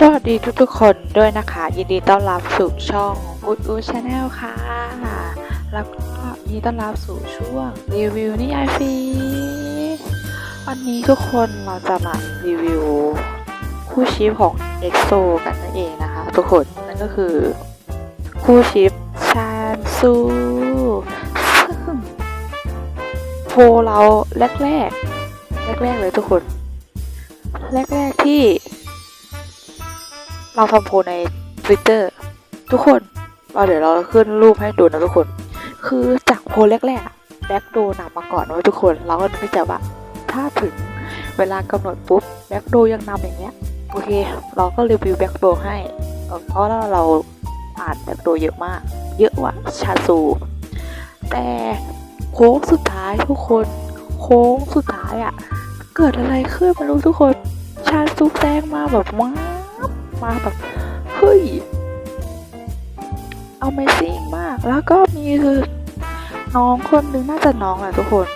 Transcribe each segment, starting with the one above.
สวัสดีทุกๆ คนด้วยนะคะ ยินดีต้อนรับสู่ช่องอุดอูชาแนลค่ะ แล้วก็ยินดีต้อนรับสู่ช่วงรีวิวนิยายฟรีวันนี้ทุกคนเราจะมารีวิว คู่ชิปของ EXO กันนั่นเองนะคะ ทุกคนนั่นก็คือ คู่ชิปชานซูโพเราแรกๆ แรกๆเลยทุกคน แรกๆที่ เราทำโพลใน Twitter ทุกคนเราเดี๋ยวเราขึ้นรูปให้ดูนะทุกคน คือจากโพลแรกๆแบ็กโดนำมาก่อนนะทุกคน เราก็นึกใจว่าถ้าถึงเวลากำหนดปุ๊บแบ็กโดยังนำอย่างเงี้ยโอเค เราก็รีวิวแบ็กโดให้เพราะว่าเราอ่านแบ็กโดเยอะมาก เยอะว่าชาซู แต่โค้งสุดท้ายทุกคน โค้งสุดท้ายอะ่ะ เกิดอะไรขึ้นไม่รู้ทุกคน ชาซูแซงมาแบบว้า มาแบบ เฮ้ย Amazing มาก แล้วก็มีคือน้องคนนึงน่าจะน้องแหละทุกคน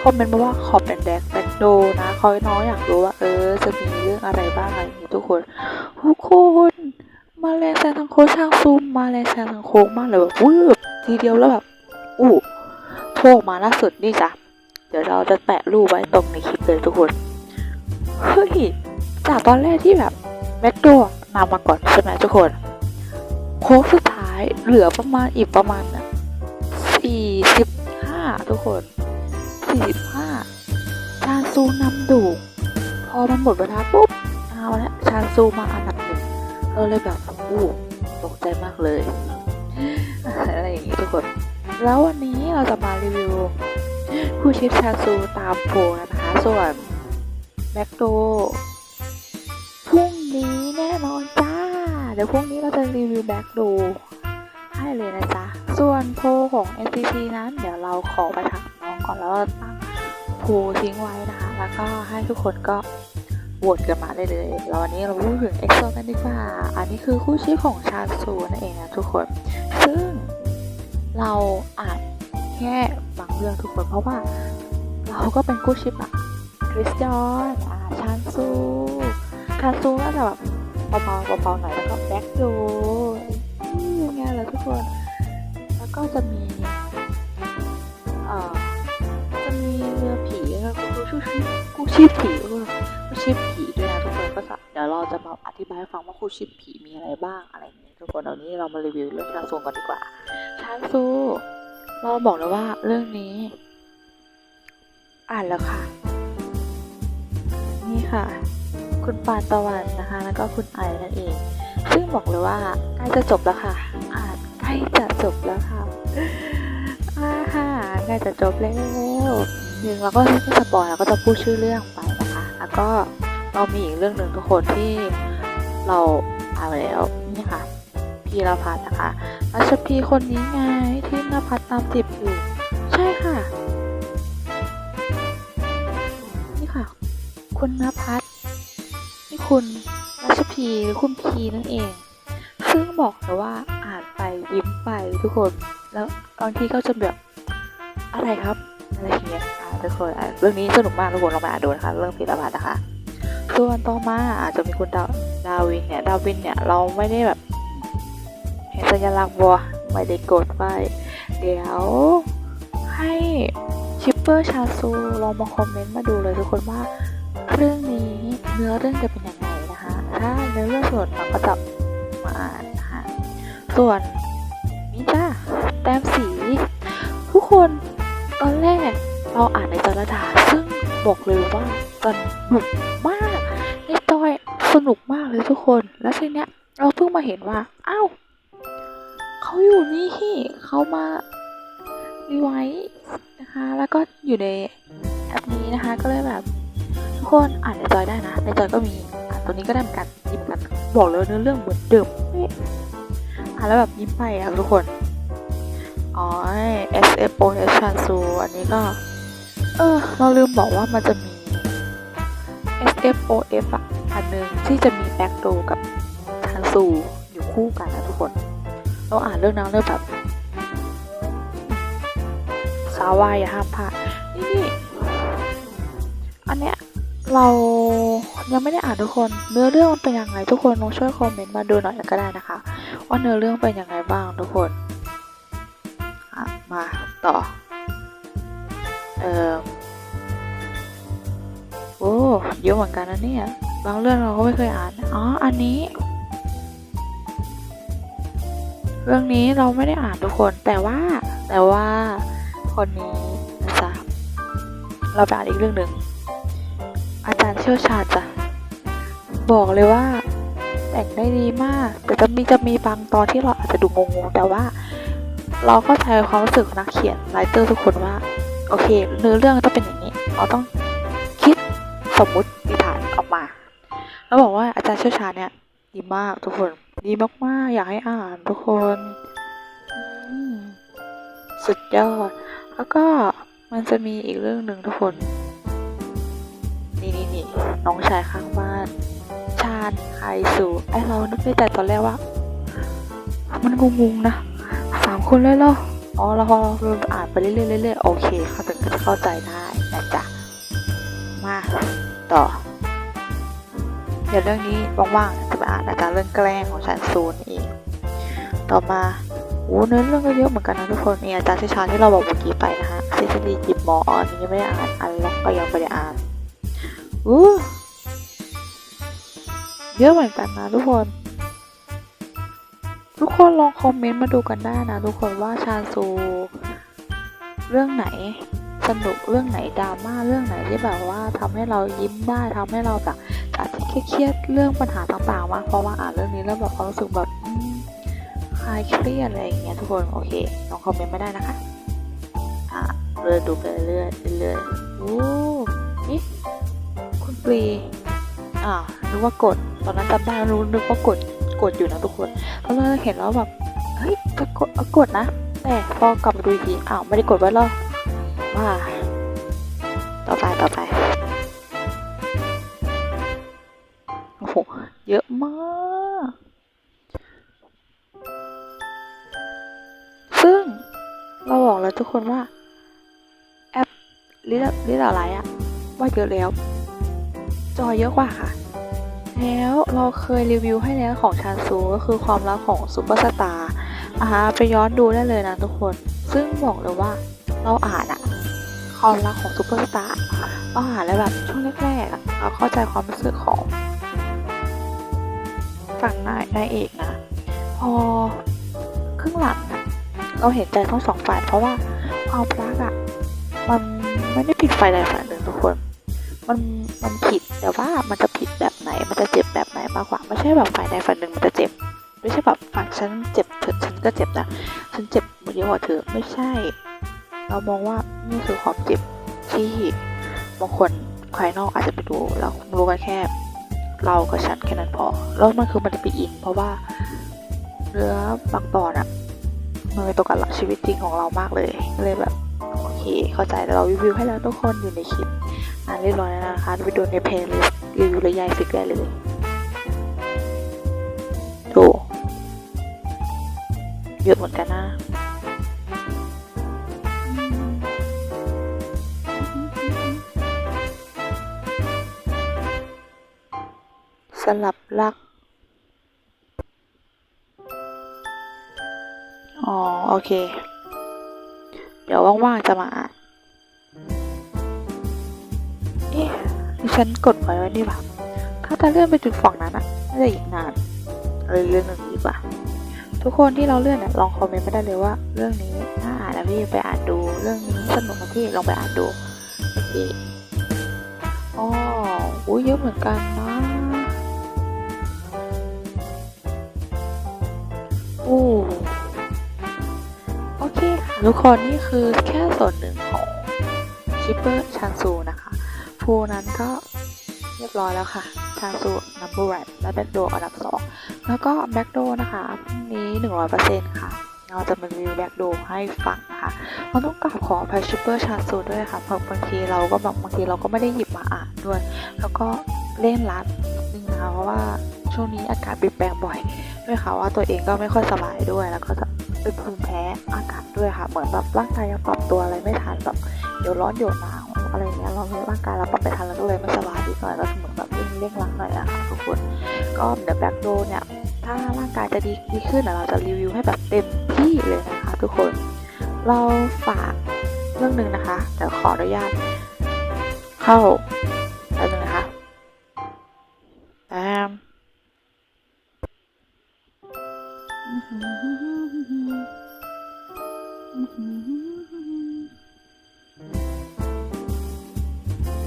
คอมเมนต์มาว่าขอเป็นแดกแบ็คโดนะคอยน้องอยากรู้ว่า เออ จะมีเรื่องอะไรบ้างอะไรอย่างนี้ทุกคนทุกคนมาแรงแซงทางโค้งช่างซูมมาแรงแซงทางโค้งมากเลยแบบวืบทีเดียวแล้วแบบอู้โผล่มาล่าสุดนี่จ้ะเดี๋ยวเราจะแปะรูปไว้ตรงในคลิปเลยทุกคนเฮ้ยจากตอนแรกที่แบบแบ็คโดว์ นำมาก่อนใช่ไหมทุกคนโค้งสุดท้ายเหลือประมาณอีกประมาณน่ะสี่สิบห้าทุกคนสี่สิบห้าชาซูนำดูพอมันหมดเวลาปุ๊บเอาละชาซูมาอันดับหนึ่งเราเลยแบบอู้ตกใจมากเลยอะไรอย่างงี้ทุกคน แล้ววันนี้เราจะมารีวิวผู้ชิปชาซูตามโพนะคะ ส่วนแบ็คโด เดี๋ยวพรุ่งนี้เราจะรีวิวแบ็กดูให้เลยนะจ๊ะ ส่วนโพของ NCT นั้น เดี๋ยวเราขอไปถามน้องก่อนแล้วเราตั้งโพทิ้งไว้นะคะ แล้วก็ให้ทุกคนก็โหวตกันมาได้เลยแล้ววันนี้เราพูดถึง EXO กันดีกว่า อันนี้คือคู่ชีพของชาซูนั่นเองนะทุกคน ซึ่งเราอานแค่บางเรื่องทุกคนเพราะว่า เราก็เป็นคู่ชิปอะคริสจอนอาชานซูคาซูก็จะแบบ เบาๆเบาๆหน่อยแล้วก็แบ็คดูยังไงล่ะทุกคน แล้วก็จะมีเอ่อจะมีเรือผีแล้วก็กู้ชีพกูชีพผีด้วยกูชีพผีด้วยนะทุกคนก็จะเดี๋ยวเราจะมาอธิบายให้ฟังว่ากูชีพผีมีอะไรบ้างอะไรอย่างเงี้ยทุกคนเอานี้เรามารีวิวเรื่องชาซูก่อนดีกว่าชาซูเราบอกเลยว่าเรื่องนี้ อ่านแล้วค่ะ นี่ค่ะ คุณปานตะวันนะคะ แล้วก็คุณไอนั่นเอง ซึ่งบอกเลยว่าใกล้จะจบแล้วค่ะ อานใกล้จะจบแล้วค่ะอ่าค่ะใกล้จะจบแล้วหนึ่งเราก็ไม่สปอยเราก็จะพูดชื่อเรื่องไปนะคะ แล้วก็เรามีอีกเรื่องหนึ่งทุกคนที่เราอ่าแล้วนี่ค่ะพีรพัฒน์นะคะรัชพีคนนี้ไงที่นภัทรตามติดอยู่ใช่ค่ะ นี่ค่ะ คุณนภัทร นี่คุณรัชพีหรือคุณพีนั่นเอง ซึ่งบอกเลยว่าอ่านไปยิ้มไปทุกคน แล้วบางทีก็จะแบบอะไรครับอะไรอย่างเงี้ยอ่าทุกคนเรื่องนี้สนุกมากทุกคนลองไปอ่านดูนะคะ เรื่องพิรพัฒน์นะคะส่วนต่อมาอาจจะมีคุณดาดาวินเนี่ย ดาวินเนี่ยเราไม่ได้แบบเห็นสัญลักษณ์บัวไม่ได้กดไว้เดี๋ยวให้ชิปเปอร์ชาซูลองมาคอมเมนต์มาดูเลยทุกคนว่า เรื่องนี้เนื้อเรื่องจะเป็นยังไงนะคะ ถ้าเนื้อเรื่องส่วนเราก็จะมาอ่านนะคะส่วนนี่จ้าแต้มสี ทุกคนตอนแรกเราอ่านในจรดาซึ่งบอกเลยว่าสนุกมากในจอยสนุกมากเลยทุกคน แล้วทีเนี้ยเราเพิ่งมาเห็นว่าอ้าวเขาอยู่นี่เขามารีไวท์นะคะ แล้วก็อยู่ในแอปนี้นะคะ ก็เลยแบบ ทุกคนอ่านในจอยได้นะ ในจอยก็มีอ่านตัวนี้ก็ได้เหมือนกันยิ้มกัน บอกเลยเนื้อเรื่องเหมือนเดิมอ่านแล้วแบบยิ้มไปอะทุกคน อ๋อ S F O S ชันซูอันนี้ก็ เออ เราลืมบอกว่ามันจะมี S F O F อะอันหนึงที่จะมีแบ็กโดกับชันซูอยู่คู่กันนะทุกคน เราอ่านเรื่องนั้นเลยแบบสาววายอย่าห้ามพลาดนี่อันเนี้ย เรายังไม่ได้อ่านทุกคนเนื้อเรื่องมันเป็นยังไงทุกคนลองช่วยคอมเมนต์มาดูหน่อยก็ได้นะคะ ว่าเนื้อเรื่องเป็นยังไงบ้างทุกคนมาต่อเออโอ้เยอะเหมือนกันนะเนี่ยบางเรื่องเราก็ไม่เคยอ่านอ๋ออันนี้ เรื่องนี้เราไม่ได้อ่านทุกคนแต่ว่าแต่ว่าคนนี้นะจ๊ะเราไปอ่านอีกเรื่องหนึ่ง เชี่ยวชาญจ้ะ บอกเลยว่า แต่งได้ดีมาก แต่จะมีจะมีบางตอนที่เราอาจจะดูงงๆแต่ว่า เราเข้าใจความรู้สึกนักเขียนไลเตอร์ทุกคนว่า โอเคเนื้อเรื่องต้องเป็นอย่างนี้ เราต้องคิดสมมุตินิทานออกมา แล้วบอกว่าอาจารย์เชี่ยวชาญเนี่ยดีมากทุกคน ดีมากๆ อยากให้อ่านทุกคนสุดยอด แล้วก็มันจะมีอีกเรื่องหนึ่งทุกคน นี่นี่นี่น้องชายข้างบ้าน ชาญไคสูไอเรานึกในใจตอนแรกว่า มันงงๆนะสามคนเลยเหรออ๋อแล้วพอเราอ่านไปเรื่อยๆเรื่อยๆโอเค เขาถึงจะเข้าใจได้นะจ๊ะมาต่อเดี๋ยวเรื่องนี้ว่างๆจะไปอ่านอาจารย์เรื่องแกล้งของชันซูนเองต่อมาโอ้เนื้อเรื่องก็เยอะเหมือนกันนะทุกคนมีอาจารย์เชี่ยวชาญที่เราบอกเมื่อกี้ไปนะฮะทฤษฎีจิบหมออันนี้ไม่ได้อ่านอันล็อกก็ยังไม่ได้อ่าน อู้เยอะเหมือนกันนะทุกคน ทุกคนลองคอมเมนต์มาดูกันได้นะทุกคนว่าชาซู เรื่องไหนสนุกเรื่องไหนดราม่าเรื่องไหนที่แบบว่าทำให้เรายิ้มได้ทำให้เราแบบจากที่เครียดเรื่องปัญหาต่างๆมาเพราะว่าอ่านเรื่องนี้แล้วแบบความรู้สึกแบบคลายเครียดอะไรอย่างเงี้ยทุกคนโอเคลองคอมเมนต์มาได้นะคะอะเรื่อยดูไปเรื่อยเรื่อยๆโอ้นี่ ปรีอ่านึกว่ากด ตอนนั้นจำได้รู้นึกว่ากดกดอยู่นะทุกคนตอนแรกเห็นแล้วแบบเฮ้ยจะกดเอากดนะ แต่พอกลับมาดูอีกทีอ้าวไม่ได้กดไว้หรอว่าต่อไปต่อไปโอ้โหเยอะมากซึ่งเราบอกเลยทุกคนว่าแอปลิลลิลอะไรอะว่าเยอะแล้ว จอยเยอะกว่าค่ะ แล้วเราเคยรีวิวให้แล้วของชานซูก็คือความลับของซูเปอร์สตาร์นะคะไปย้อนดูได้เลยนะทุกคน ซึ่งบอกเลยว่าเราอ่านอะความรักของซูเปอร์สตาร์เราอ่านแล้วแบบช่วงแรกๆอะเราเข้าใจความรู้สึกของฝั่งนายนายเอกนะ พอครึ่งหลังอะเราเห็นใจทั้งสองฝ่ายเพราะว่าความรักอะมันไม่ได้ผิดฝ่ายใดฝ่ายหนึ่งทุกคน มันมันผิดแต่ว่ามันจะผิดแบบไหน มันจะเจ็บแบบไหนมากกว่าไม่ใช่แบบฝ่ายใดฝ่ายหนึ่งมันจะเจ็บ ไม่ใช่แบบฝ่ายฉันเจ็บเธอฉันก็เจ็บนะฉันเจ็บเยอะกว่าเธอไม่ใช่ เรามองว่านี่คือความเจ็บที่บางคนภายนอกอาจจะไปดูแล้วรู้กันแค่ เรากับฉันแค่นั้นพอ แล้วมันคือมันจะไปอิน เพราะว่าเนื้อบางตอนอะมันเป็นตัวกับหลักชีวิตจริงของเรามากเลยก็เลยแบบโอเคเข้าใจแต่เรารีวิวให้แล้วทุกคนอยู่ในคลิป อ่านเรียบร้อยแล้วนะคะไปดูในเพลย์ลิสต์รีวิวระยายฟิกได้เลยดูเยอะเหมือนกันนะสลับรัก อ๋อ โอเค เดี๋ยวว่างๆจะมาอ่าน เอ๊ะดิฉันกดไว้ไว้นี่แบบถ้าจะเลื่อนไปจุดฝั่งนั้นอะน่าจะอีกนานเลยเรื่องหนึ่งดีกว่า ทุกคนที่เราเลื่อนเนี่ยลองคอมเมนต์มาได้เลยว่า เรื่องนี้น่าอ่านนะพี่ไปอ่านดู เรื่องนี้สนุกนะพี่ลองไปอ่านดูโอเคอ๋ออุ้ยเยอะเหมือนกันนะโอ้โอเคค่ะทุกคนนี่คือแค่ส่วนหนึ่งของชิปเปอร์ชันซูนะคะ พูนั้นก็เรียบร้อยแล้วค่ะชาซูนัมเบอร์วันและแบ็กโดอันดับ 2 แล้วก็แบ็กโดนะคะพรุ่งนี้ 100%ค่ะ เราจะมารีวิวแบ็กโดให้ฟังนะคะเราต้องกราบขออภัยชูเปอร์ชาซูด้วยค่ะเพราะบางทีเราก็แบบบางทีเราก็ไม่ได้หยิบมาอ่านด้วย แล้วก็เล่นรัดนิดนึงนะคะเพราะว่าช่วงนี้อากาศเปลี่ยนแปลงบ่อยด้วยค่ะว่าตัวเองก็ไม่ค่อยสบายด้วยแล้วก็จะเป็นภูมิแพ้อากาศด้วยค่ะ เหมือนแบบร่างกายยังปรับตัวอะไรไม่ทันแบบเดี๋ยวร้อนเดี๋ยวหนาว อะไรเงี้ยเราร่างกายเราปรับไปทันแล้วก็เลยไม่สบายนิดหน่อยก็เหมือนแบบเร่งเร่งรักหน่อยอะค่ะทุกคนก็เดี๋ยวแบ็คโดเนี่ยถ้าร่างกายจะดีดีขึ้นเราจะรีวิวให้แบบเต็มที่เลยนะคะ ทุกคนเราฝากเรื่องหนึ่งนะคะเดี๋ยวขออนุญาตเข้าแป๊บนึงนะคะแอม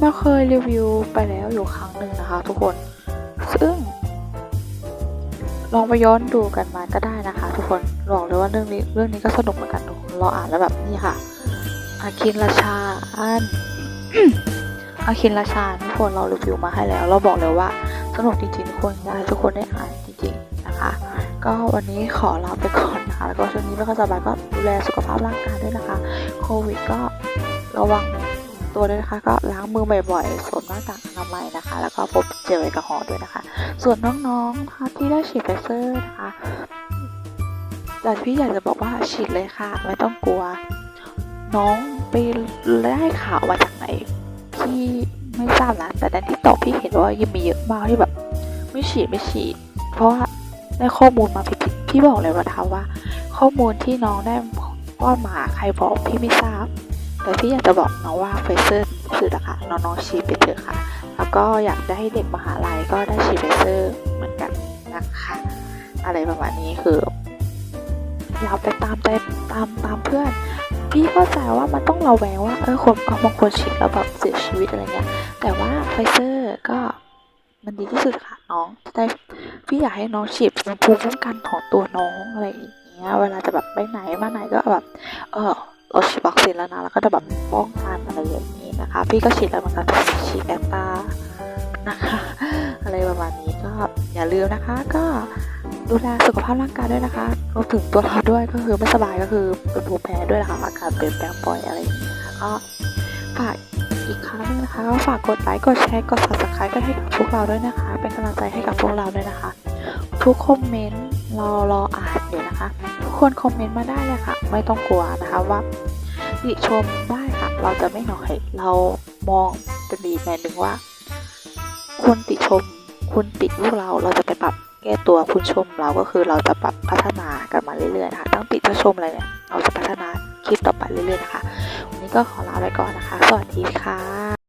เราเคยรีวิวไปแล้วอยู่ครั้งหนึ่งนะคะทุกคน ซึ่ง ลองไปย้อนดูกันมาก็ได้นะคะ ทุกคนบอกเลยว่าเรื่องนี้เรื่องนี้ก็สนุกเหมือนกันทุกคนเราอ่านแล้วแบบนี่ค่ะ อาคินราชาอันอาคินราชาทุกคนเรารีวิวมาให้แล้ว เราบอกเลยว่าสนุกจริงๆทุกคนอยากให้ทุกคนได้อ่านจริงๆนะคะ ก็วันนี้ขอลาไปก่อนนะคะ แล้วก็ช่วงนี้ไม่ค่อยสบายก็ดูแลสุขภาพร่างกายด้วยนะคะ โควิดก็ระวัง ตัวด้วยนะคะ ก็ล้างมือบ่อยๆสวมหน้ากากอนามัยนะคะ แล้วก็พบเจลแอลกอฮอล์ด้วยนะคะ ส่วนน้องๆนะคะที่ได้ฉีดไฟเซอร์นะคะแต่พี่อยากจะบอกว่าฉีดเลยค่ะ ไม่ต้องกลัว น้องไปได้ข่าวมาจากไหนพี่ไม่ทราบนะแต่ในที่ตอกพี่เห็นว่ายังมีเยอะมากที่แบบ ไม่ฉีดไม่ฉีด เพราะว่าได้ข้อมูลมาผิดๆพี่บอกเลยว่าทว่า ข้อมูลที่น้องได้ป้อนมาใครบอกพี่ไม่ทราบ แต่พี่อยากจะบอกน้องว่าไฟเซอร์คือราคาน้องๆฉีดไปเถอะค่ะ แล้วก็อยากจะให้เด็กมหาลัยก็ได้ฉีดไฟเซอร์เหมือนกันนะคะอะไรประมาณนี้คือเราไปตามใจตามตามเพื่อน พี่เข้าใจว่ามันต้องระแวงว่าเออคนเอาบางคนฉีดแล้วแบบเสียชีวิตอะไรเงี้ยแต่ว่าไฟเซอร์ก็มันดีที่สุดค่ะน้องจะได้พี่อยากให้น้องฉีดเป็นภูมิคุ้มกันของตัวน้องอะไรอย่างเงี้ยเวลาจะแบบไปไหนมาไหนก็แบบ เออ เราฉีดวัคซีนแล้วนะแล้วก็จะแบบป้องกันอะไรอย่างนี้นะคะ พี่ก็ฉีดแล้วเหมือนกันฉีดแอตตานะคะอะไรประมาณนี้ก็อย่าลืมนะคะ ก็ดูแลสุขภาพร่างกายด้วยนะคะรวมถึงตัวเราด้วยก็คือไม่สบายก็คือเป็นภูมิแพ้ด้วยนะคะอากาศเปลี่ยนแปลงบ่อยอะไรอย่างนี้ก็ฝากอีกครั้งนึงนะคะก็ฝากกดไลค์กดแชร์กด subscribe ก็ให้กับพวกเราด้วยนะคะ เป็นกำลังใจให้กับพวกเราด้วยนะคะ ทุกคอมเมนต์เรารออ่านอยู่นะคะ คนคอมเมนต์มาได้เลยค่ะ ไม่ต้องกลัวนะคะว่าติชมได้ค่ะ เราจะไม่หน้อยเรามองเป็นดีในหนึ่งว่าคุณติชมคุณติพวกเราเราจะไปปรับแก้ตัวคุณชมเราก็คือเราจะปรับพัฒนากันมาเรื่อยๆนะคะตั้งติจะชมอะไรเนี่ยเราจะพัฒนาคลิปต่อไปเรื่อยๆนะคะวันนี้ก็ขอลาไปก่อนนะคะ สวัสดีค่ะ